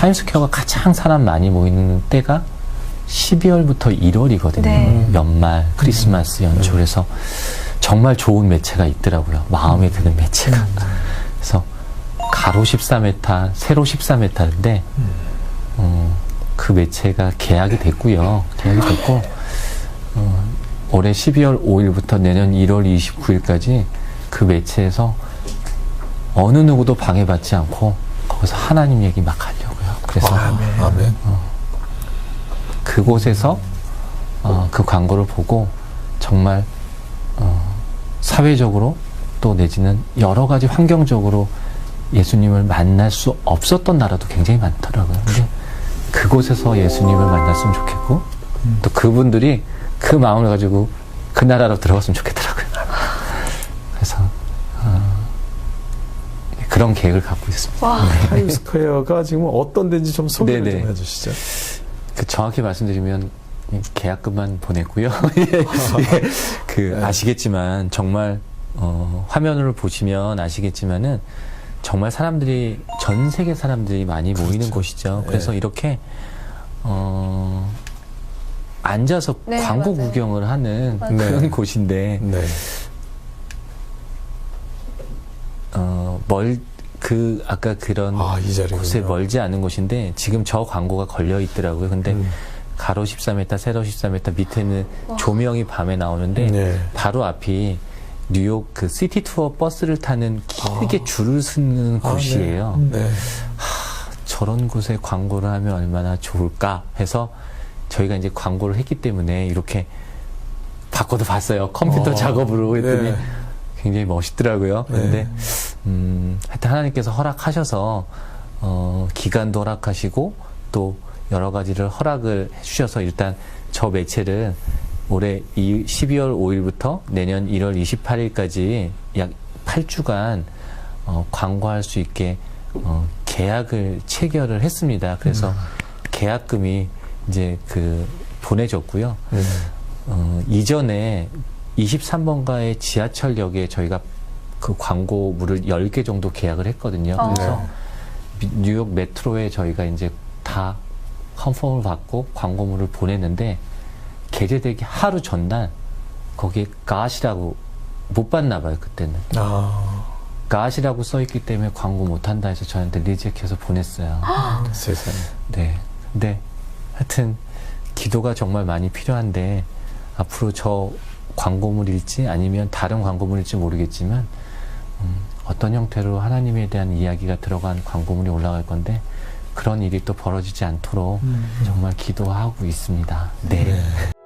타임스퀘어가 가장 사람 많이 모이는 때가 12월부터 1월이거든요. 네. 연말, 크리스마스 연초. 그래서 정말 좋은 매체가 있더라고요. 마음에 드는 매체가. 그래서 가로 14m, 세로 14m인데, 어, 그 매체가 계약이 됐고요. 계약이 됐고, 어, 올해 12월 5일부터 내년 1월 29일까지 그 매체에서 어느 누구도 방해받지 않고 거기서 하나님 얘기 막 하려고요. 그래서 아멘. 아멘. 그곳에서 어, 그 광고를 보고 정말 어, 사회적으로 또 내지는 여러 가지 환경적으로 예수님을 만날 수 없었던 나라도 굉장히 많더라고요. 근데 그곳에서 예수님을 만났으면 좋겠고 또 그분들이 그 마음을 가지고 그 나라로 들어갔으면 좋겠더라고요. 그래서 어, 그런 계획을 갖고 있습니다. 와, 타임스퀘어가 지금 어떤 데인지 좀 소개를 네네. 좀 해주시죠. 그 정확히 말씀드리면 계약금만 보냈고요. 예, 예. 그 네. 아시겠지만 정말 어, 화면을 보시면 아시겠지만은 정말 사람들이 전 세계 사람들이 많이 모이는 그렇죠. 곳이죠. 그래서 네. 이렇게 어, 앉아서 네, 광고 맞아요. 구경을 하는 맞아요. 그런 네. 곳인데 네. 어, 멀, 그, 아까 그런 아. 곳에 멀지 않은 곳인데 지금 저 광고가 걸려 있더라고요. 근데 음. 가로 14m, 세로 14m 밑에는 조명이 밤에 나오는데 네. 바로 앞이 뉴욕 그 시티 투어 버스를 타는 길게 줄을 서는 아, 곳이에요. 네. 네. 저런 곳에 광고를 하면 얼마나 좋을까 해서 저희가 이제 광고를 했기 때문에 이렇게 바꿔도 봤어요. 컴퓨터 어, 작업으로 했더니 네. 굉장히 멋있더라고요. 네. 근데 음, 하여튼 하나님께서 허락하셔서 어, 기간도 허락하시고 또 여러 가지를 허락을 해주셔서 일단 저 매체를 올해 이 12월 5일부터 내년 1월 28일까지 약 8주간 어, 광고할 수 있게 어, 계약을 체결을 했습니다. 그래서 계약금이 이제 그 보내졌고요. 네. 어, 이전에 23번가의 지하철역에 저희가 그 광고물을 10개 정도 계약을 했거든요. 어. 그래서 미- 뉴욕 메트로에 저희가 이제 다 컨펌을 받고 광고물을 보냈는데 게재되기 하루 전날 거기에 가시라고 못 봤나 봐요, 그때는. 아, 가시라고 써있기 때문에 광고 못 한다 해서 저한테 리젝해서 보냈어요. 세상에. 네. 근데 하여튼 기도가 정말 많이 필요한데 앞으로 저 광고물일지 아니면 다른 광고물일지 모르겠지만 음, 어떤 형태로 하나님에 대한 이야기가 들어간 광고물이 올라갈 건데 그런 일이 또 벌어지지 않도록 정말 기도하고 있습니다. 네. 네.